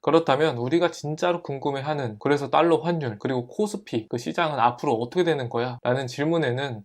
그렇다면 우리가 진짜로 궁금해하는 그래서 달러 환율 그리고 코스피 그 시장은 앞으로 어떻게 되는 거야? 라는 질문에는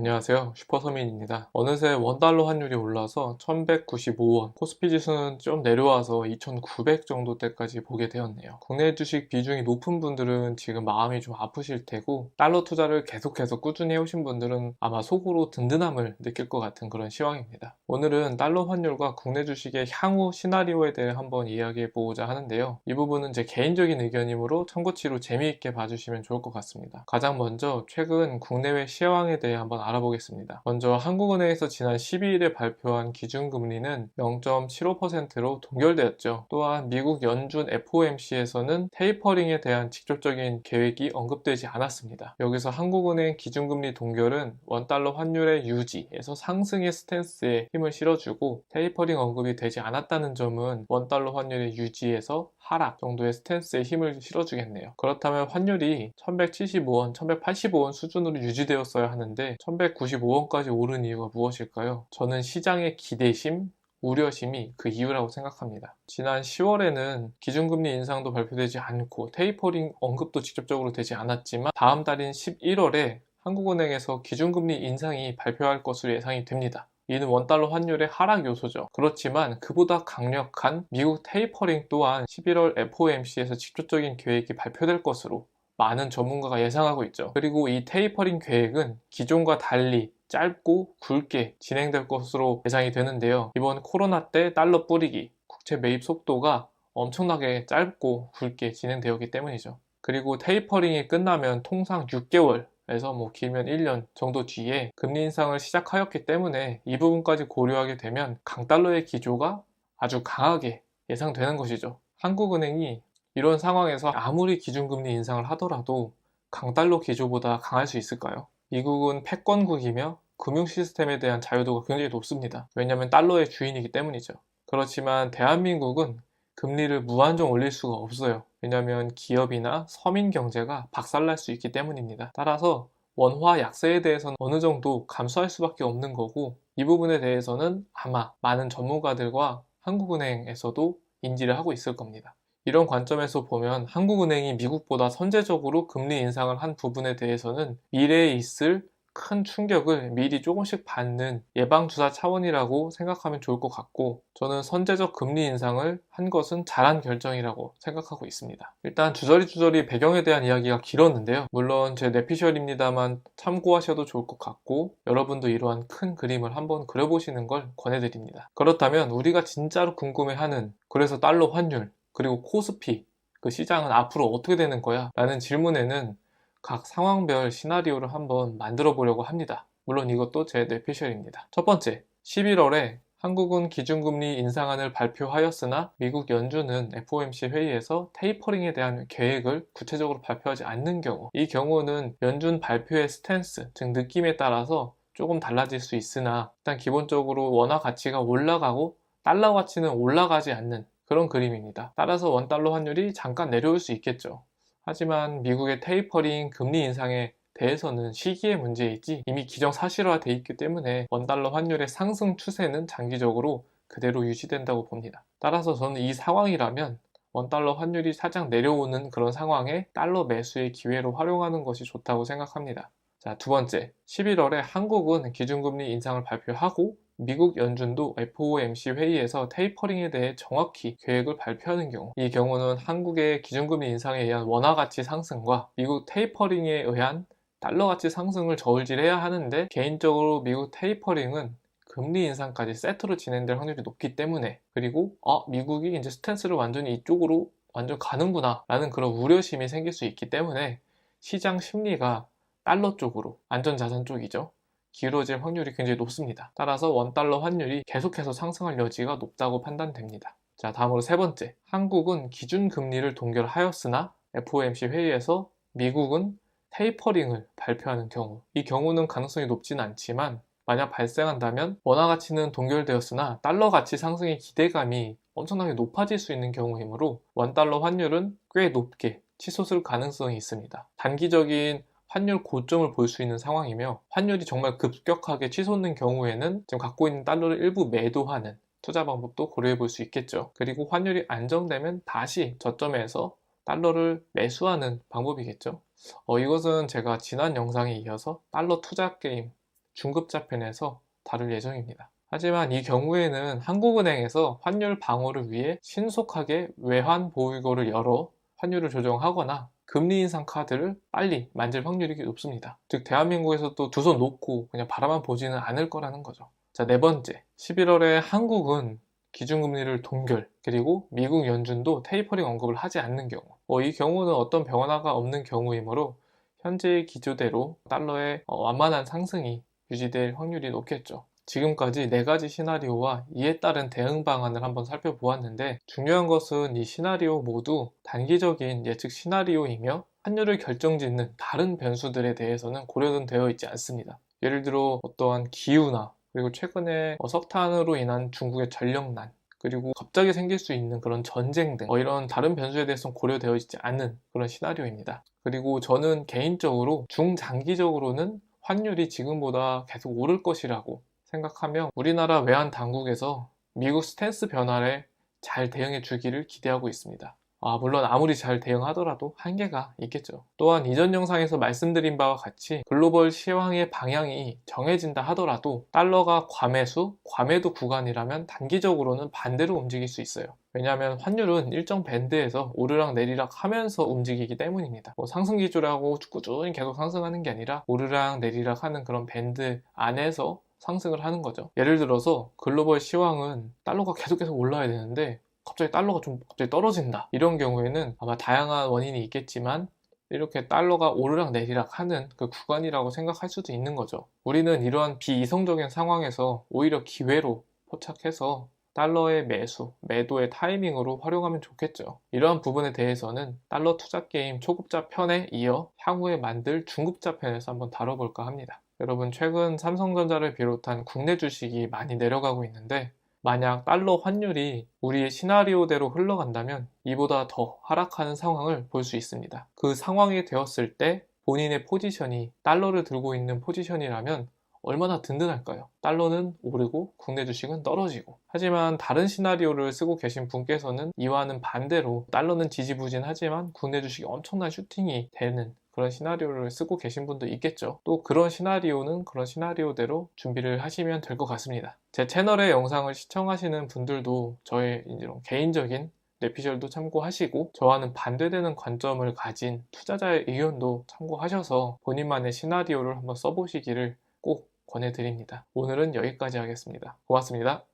안녕하세요. 슈퍼서민입니다. 어느새 원달러 환율이 올라서 1195원. 코스피 지수는 좀 내려와서 2900 정도대까지 보게 되었네요. 국내 주식 비중이 높은 분들은 지금 마음이 좀 아프실 테고 달러 투자를 계속해서 꾸준히 해오신 분들은 아마 속으로 든든함을 느낄 것 같은 그런 시황입니다. 오늘은 달러 환율과 국내 주식의 향후 시나리오에 대해 한번 이야기해 보고자 하는데요. 이 부분은 제 개인적인 의견이므로 참고치로 재미있게 봐주시면 좋을 것 같습니다. 가장 먼저 최근 국내외 시황에 대해 한번 알아보겠습니다. 먼저 한국은행에서 지난 12일에 발표한 기준금리는 0.75%로 동결되었죠. 또한 미국 연준 FOMC에서는 테이퍼링에 대한 직접적인 계획이 언급되지 않았습니다. 여기서 한국은행 기준금리 동결은 원달러 환율의 유지에서 상승의 스탠스에 힘을 실어주고 테이퍼링 언급이 되지 않았다는 점은 원달러 환율의 유지에서 하락 정도의 스탠스에 힘을 실어주겠네요. 그렇다면 환율이 1175원, 1185원 수준으로 유지되었어야 하는데 1195원까지 오른 이유가 무엇일까요? 저는 시장의 기대심, 우려심이 그 이유라고 생각합니다. 지난 10월에는 기준금리 인상도 발표되지 않고 테이퍼링 언급도 직접적으로 되지 않았지만 다음 달인 11월에 한국은행에서 기준금리 인상이 발표할 것으로 예상이 됩니다. 이는 원달러 환율의 하락 요소죠. 그렇지만 그보다 강력한 미국 테이퍼링 또한 11월 FOMC에서 직접적인 계획이 발표될 것으로 많은 전문가가 예상하고 있죠. 그리고 이 테이퍼링 계획은 기존과 달리 짧고 굵게 진행될 것으로 예상이 되는데요. 이번 코로나 때 달러 뿌리기, 국채 매입 속도가 엄청나게 짧고 굵게 진행되었기 때문이죠. 그리고 테이퍼링이 끝나면 통상 6개월 에서 뭐 길면 1년 정도 뒤에 금리 인상을 시작하였기 때문에 이 부분까지 고려하게 되면 강달러의 기조가 아주 강하게 예상되는 것이죠. 한국은행이 이런 상황에서 아무리 기준금리 인상을 하더라도 강달러 기조보다 강할 수 있을까요? 미국은 패권국이며 금융 시스템에 대한 자유도가 굉장히 높습니다. 왜냐하면 달러의 주인이기 때문이죠. 그렇지만 대한민국은 금리를 무한정 올릴 수가 없어요. 왜냐하면 기업이나 서민 경제가 박살날 수 있기 때문입니다. 따라서 원화 약세에 대해서는 어느 정도 감수할 수밖에 없는 거고 이 부분에 대해서는 아마 많은 전문가들과 한국은행에서도 인지를 하고 있을 겁니다. 이런 관점에서 보면 한국은행이 미국보다 선제적으로 금리 인상을 한 부분에 대해서는 미래에 있을 큰 충격을 미리 조금씩 받는 예방주사 차원이라고 생각하면 좋을 것 같고 저는 선제적 금리 인상을 한 것은 잘한 결정이라고 생각하고 있습니다. 일단 주저리 주저리 배경에 대한 이야기가 길었는데요. 물론 제 내피셜입니다만 참고하셔도 좋을 것 같고 여러분도 이러한 큰 그림을 한번 그려보시는 걸 권해드립니다. 그렇다면 우리가 진짜로 궁금해하는 그래서 달러 환율 그리고 코스피 그 시장은 앞으로 어떻게 되는 거야? 라는 질문에는 각 상황별 시나리오를 한번 만들어 보려고 합니다. 물론 이것도 제 뇌피셜입니다. 첫 번째, 11월에 한국은 기준금리 인상안을 발표하였으나 미국 연준은 FOMC 회의에서 테이퍼링에 대한 계획을 구체적으로 발표하지 않는 경우 이 경우는 연준 발표의 스탠스, 즉 느낌에 따라서 조금 달라질 수 있으나 일단 기본적으로 원화 가치가 올라가고 달러 가치는 올라가지 않는 그런 그림입니다. 따라서 원달러 환율이 잠깐 내려올 수 있겠죠. 하지만 미국의 테이퍼링 금리 인상에 대해서는 시기의 문제이지 이미 기정사실화돼 있기 때문에 원달러 환율의 상승 추세는 장기적으로 그대로 유지된다고 봅니다. 따라서 저는 이 상황이라면 원달러 환율이 살짝 내려오는 그런 상황에 달러 매수의 기회로 활용하는 것이 좋다고 생각합니다. 자, 두 번째. 11월에 한국은 기준금리 인상을 발표하고 미국 연준도 FOMC 회의에서 테이퍼링에 대해 정확히 계획을 발표하는 경우 이 경우는 한국의 기준금리 인상에 의한 원화 가치 상승과 미국 테이퍼링에 의한 달러 가치 상승을 저울질해야 하는데 개인적으로 미국 테이퍼링은 금리 인상까지 세트로 진행될 확률이 높기 때문에 그리고 아 미국이 이제 스탠스를 완전히 이쪽으로 완전 가는구나 라는 그런 우려심이 생길 수 있기 때문에 시장 심리가 달러 쪽으로 안전자산 쪽이죠 길어질 확률이 굉장히 높습니다. 따라서 원달러 환율이 계속해서 상승할 여지가 높다고 판단됩니다. 자, 다음으로 세 번째. 한국은 기준금리를 동결하였으나 FOMC 회의에서 미국은 테이퍼링을 발표하는 경우 이 경우는 가능성이 높지는 않지만 만약 발생한다면 원화 가치는 동결되었으나 달러 가치 상승의 기대감이 엄청나게 높아질 수 있는 경우이므로 원달러 환율은 꽤 높게 치솟을 가능성이 있습니다. 단기적인 환율 고점을 볼 수 있는 상황이며 환율이 정말 급격하게 치솟는 경우에는 지금 갖고 있는 달러를 일부 매도하는 투자 방법도 고려해 볼 수 있겠죠. 그리고 환율이 안정되면 다시 저점에서 달러를 매수하는 방법이겠죠. 어, 이것은 제가 지난 영상에 이어서 달러 투자 게임 중급자 편에서 다룰 예정입니다. 하지만 이 경우에는 한국은행에서 환율 방어를 위해 신속하게 외환 보유고를 열어 환율을 조정하거나 금리 인상 카드를 빨리 만질 확률이 높습니다. 즉 대한민국에서도 두손 놓고 그냥 바라만 보지는 않을 거라는 거죠. 자, 네 번째. 11월에 한국은 기준금리를 동결, 그리고 미국 연준도 테이퍼링 언급을 하지 않는 경우. 어, 이 경우는 어떤 변화가 없는 경우이므로 현재의 기조대로 달러의 어, 완만한 상승이 유지될 확률이 높겠죠. 지금까지 네 가지 시나리오와 이에 따른 대응 방안을 한번 살펴보았는데 중요한 것은 이 시나리오 모두 단기적인 예측 시나리오이며 환율을 결정짓는 다른 변수들에 대해서는 고려는 되어 있지 않습니다. 예를 들어 어떠한 기후나 그리고 최근에 어, 석탄으로 인한 중국의 전력난 그리고 갑자기 생길 수 있는 그런 전쟁 등 어, 이런 다른 변수에 대해서는 고려되어 있지 않은 그런 시나리오입니다. 그리고 저는 개인적으로 중장기적으로는 환율이 지금보다 계속 오를 것이라고 생각하며 우리나라 외환 당국에서 미국 스탠스 변화에 잘 대응해 주기를 기대하고 있습니다. 아, 물론 아무리 잘 대응하더라도 한계가 있겠죠. 또한 이전 영상에서 말씀드린 바와 같이 글로벌 시황의 방향이 정해진다 하더라도 달러가 과매수, 과매도 구간이라면 단기적으로는 반대로 움직일 수 있어요. 왜냐하면 환율은 일정 밴드에서 오르락 내리락 하면서 움직이기 때문입니다. 뭐 상승 기조라고 꾸준히 계속 상승하는 게 아니라 오르락 내리락 하는 그런 밴드 안에서 상승을 하는 거죠. 예를 들어서 글로벌 시황은 달러가 계속해서 올라야 되는데 갑자기 달러가 좀 갑자기 떨어진다. 이런 경우에는 아마 다양한 원인이 있겠지만 이렇게 달러가 오르락 내리락 하는 그 구간이라고 생각할 수도 있는 거죠. 우리는 이러한 비이성적인 상황에서 오히려 기회로 포착해서 달러의 매수, 매도의 타이밍으로 활용하면 좋겠죠. 이러한 부분에 대해서는 달러 투자 게임 초급자 편에 이어 향후에 만들 중급자 편에서 한번 다뤄볼까 합니다. 여러분 최근 삼성전자를 비롯한 국내 주식이 많이 내려가고 있는데 만약 달러 환율이 우리의 시나리오대로 흘러간다면 이보다 더 하락하는 상황을 볼 수 있습니다. 그 상황이 되었을 때 본인의 포지션이 달러를 들고 있는 포지션이라면 얼마나 든든할까요? 달러는 오르고 국내 주식은 떨어지고. 하지만 다른 시나리오를 쓰고 계신 분께서는 이와는 반대로 달러는 지지부진하지만 국내 주식이 엄청난 슈팅이 되는 그런 시나리오를 쓰고 계신 분도 있겠죠. 또 그런 시나리오는 그런 시나리오대로 준비를 하시면 될 것 같습니다. 제 채널의 영상을 시청하시는 분들도 저의 이런 개인적인 뇌피셜도 참고하시고 저와는 반대되는 관점을 가진 투자자의 의견도 참고하셔서 본인만의 시나리오를 한번 써보시기를 꼭 권해드립니다. 오늘은 여기까지 하겠습니다. 고맙습니다.